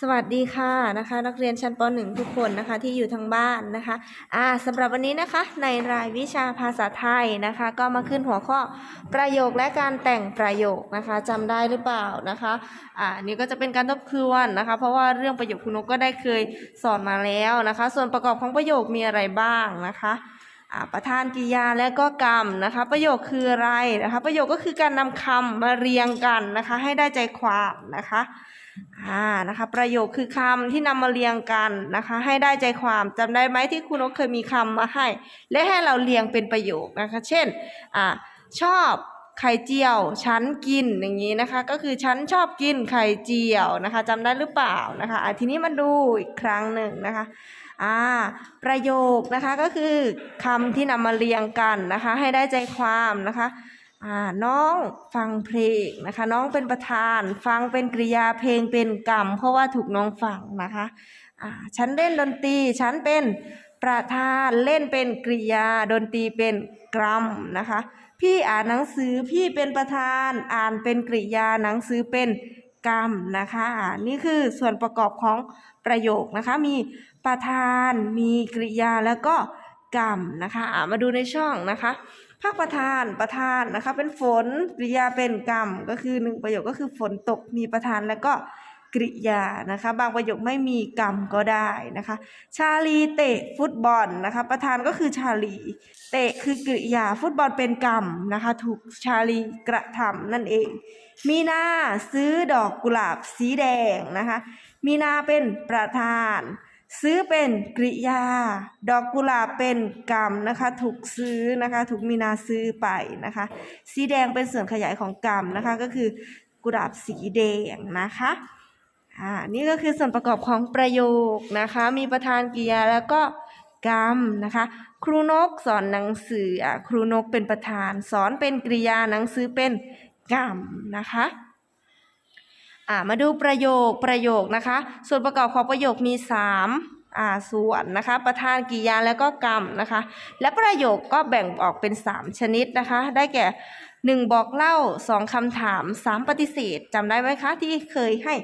สวัสดีค่ะนะคะนักเรียนชั้นป .1 ทุกคนนะคะที่อยู่ทางบ้านนะคะอ่าสำหรับวันนี้นะคะในรายวิชาภาษาไทยนะคะ ก็มาขึ้นหัวข้อประโยคและการแต่งประโยคนะคะจำได้หรือเปล่านะคะอ่านี่ก็จะเป็นการทบทวนนะคะ เพราะว่าเรื่องประโยคคุณนกก็ได้เคยสอนมาแล้วนะคะ ส่วนประกอบของประโยคมีอะไรบ้างนะคะ ประธานกริยาและก็กรรมนะคะ ประโยคคืออะไรนะคะ ประโยคก็คือการนำคำมาเรียงกันนะคะ ให้ได้ใจความนะคะอ่านะคะ ประโยคคือคำที่นำมาเรียงกันนะคะ ให้ได้ใจความจำได้ไหมที่ครูนกเคยมีคำมาให้ และให้เราเรียงเป็นประโยคนะคะ เช่นอ่าชอบไข่เจียวฉันกินอย่างนี้นะคะ ก็คือฉันชอบกินไข่เจียวนะคะจำได้หรือเปล่านะคะะทีนี้มาดูอีกครั้งหนึ่งนะคะ อ่าประโยคนะคะก็คือคำที่นำมาเรียงกันนะคะ ให้ได้ใจความนะคะอ่าน้องฟังเพลงนะคะ น้องเป็นประธาน ฟังเป็นกริยาเพลงเป็นกรรม เพราะว่าถูกน้องฟังนะคะอ่าฉันเล่นดนตรีฉันเป็นประธานเล่นเป็นกริยาดนตรีเป็นกรรมนะคะ พี่อ่านหนังสือพี่เป็นประธานอ่านเป็นกริยาหนังสือเป็นกรรมนะคะอ่านี่คือส่วนประกอบของประโยคนะคะ มี ประธาน มีกริยาแล้วก็กรรมนะคะมาดูในช่องนะคะภาคประธานประธานนะคะ เป็นฝนกริยาเป็นกรรมก็คือหนึ่งประโยคก็คือฝนตกมีประธานแล้วก็กริยานะคะ บางประโยคไม่มีกรรมก็ได้นะคะ ชาลีเตะฟุตบอลนะคะ ประธานก็คือชาลี เตะคือกริยาฟุตบอลเป็นกรรมนะคะ ถูกชาลีกระทำนั่นเอง มีนาซื้อดอกกุหลาบสีแดงนะคะ มีนาเป็นประธาน ซื้อเป็นกริยา ดอกกุหลาบเป็นกรรมนะคะ ถูกซื้อนะคะ ถูกมีนาซื้อไปนะคะ สีแดงเป็นส่วนขยายของกรรมนะคะ ก็คือกุหลาบสีแดงนะคะอ่านี่ก็คือส่วนประกอบของประโยคนะคะ มีประธานกริยาแล้วก็กรรมนะคะ ครูนกสอนหนังสืออะครูนกเป็นประธาน สอนเป็นกริยาหนังสือเป็นกรรมนะคะ อ่ามาดูประโยคประโยคนะคะ ส่วนประกอบของประโยคมี3อ่าส่วนนะคะ ประธานกริยาแล้วก็กรรมนะคะ และประโยคก็แบ่งออกเป็น 3 ชนิดนะคะ ได้แก่1บอกเล่า 2คำถาม 3 ปฏิเสธจำได้ไหมคะที่เคยให้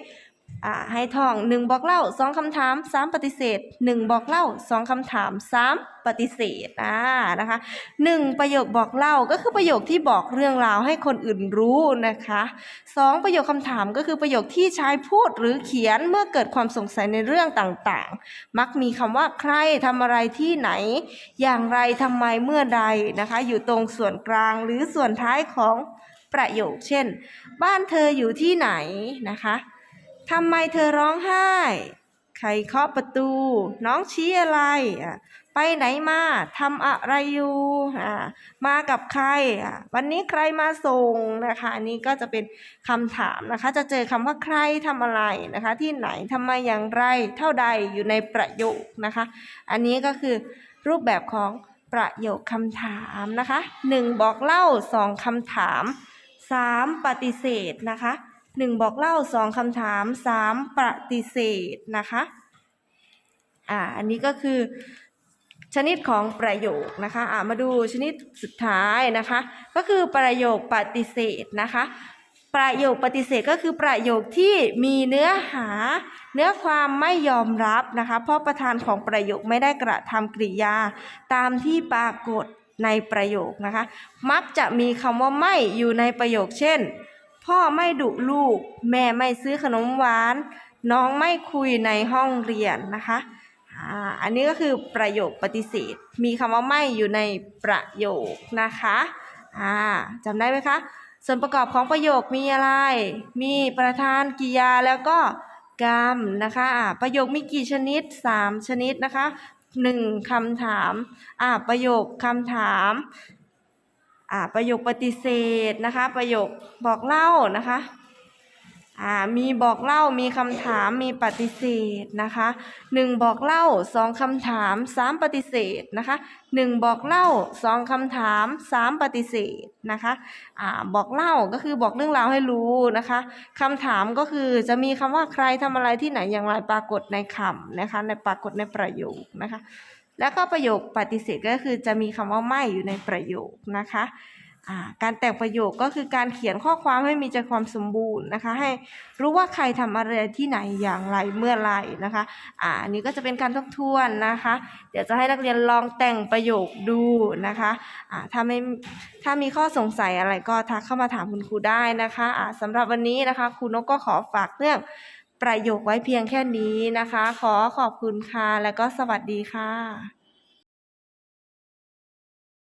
อ่าให้ท่อง1บอกเล่า2คำถาม3ปฏิเสธ1บอกเล่า2คำถาม3ปฏิเสธอ่านะคะหนึ่งประโยคบอกเล่าก็คือประโยคที่บอกเรื่องราวให้คนอื่นรู้นะคะสองประโยคคำถามก็คือประโยคที่ใช้พูดหรือเขียนเมื่อเกิดความสงสัยในเรื่องต่างๆ มักมีคำว่าใครทำอะไรที่ไหน อย่างไรทำไมเมื่อใดนะคะ อยู่ตรงส่วนกลางหรือส่วนท้ายของประโยค เช่น บ้านเธออยู่ที่ไหนนะคะ ทำไมเธอร้องไห้ ใครเคาะประตู น้องชี้อะไรอะไปไหนมาทำอะไรอยู่อ่ามากับใครอะวันนี้ใครมาส่งนะคะ อันนี้ก็จะเป็นคำถามนะคะ จะเจอคำว่าใครทำอะไรนะคะ ที่ไหนทำไมอย่างไร เท่าใดอยู่ในประโยคนะคะ อันนี้ก็คือรูปแบบของประโยคคำถามนะคะหนึ่งบอกเล่าสองคำถามสามปฏิเสธนะคะ หนึ่งบอกเล่าสองคำถามสามปฏิเสธนะคะอ่าอันนี้ก็คือชนิดของประโยคนะคะอ่ามาดูชนิดสุดท้ายนะคะ ก็คือประโยคปฏิเสธนะคะ ประโยคปฏิเสธก็คือประโยคที่มีเนื้อหา เนื้อความไม่ยอมรับนะคะเพราะประธานของประโยคไม่ได้กระทำกริยาตามที่ปรากฏในประโยคนะคะ มักจะมีคำว่าไม่อยู่ในประโยคเช่น พ่อไม่ดุลูก แม่ไม่ซื้อขนมหวาน น้องไม่คุยในห้องเรียนนะคะอันนี้ก็คือประโยคปฏิเสธ มีคำว่าไม่อยู่ในประโยคนะคะจำได้ไหมคะ ส่วนประกอบของประโยคมีอะไร มีประธานกริยาแล้วก็กรรมนะคะประโยคมีกี่ชนิด 3 ชนิดนะคะ 1คำถาม อ่า ประโยคคำถาม อ่าประโยคปฏิเสธนะคะ ประโยคบอกเล่านะคะอ่ามีบอกเล่ามีคำถามมีปฏิเสธนะคะหนึ่งบอกเล่าสองคำถามสามปฏิเสธนะคะหนึ่งบอกเล่าสองคำถามสามปฏิเสธนะคะอ่าบอกเล่าก็คือบอกเรื่องราวให้รู้นะคะคำถามก็คือจะมีคำว่าใครทำอะไรที่ไหนอย่างไรปรากฏในคำนะคะในปรากฏในประโยคนะคะ แล้วก็ประโยคปฏิเสธก็คือจะมีคำว่าไม่อยู่ในประโยคนะคะการแต่งประโยคก็คือการเขียนข้อความให้มีใจความสมบูรณ์นะคะ ให้รู้ว่าใครทำอะไรที่ไหนอย่างไรเมื่อไรนะคะอ่านนี้ก็จะเป็นการทบทวนนะคะ เดี๋ยวจะให้นักเรียนลองแต่งประโยคดูนะคะอ่าถ้าไม่ถ้ามีข้อสงสัยอะไรก็ทักเข้ามาถามคุณครูได้นะคะอ่าสำหรับวันนี้นะคะครูนกก็ขอฝากเรื่อง ประโยคไว้เพียงแค่นี้นะคะ ขอขอบคุณค่ะ แล้วก็สวัสดีค่ะ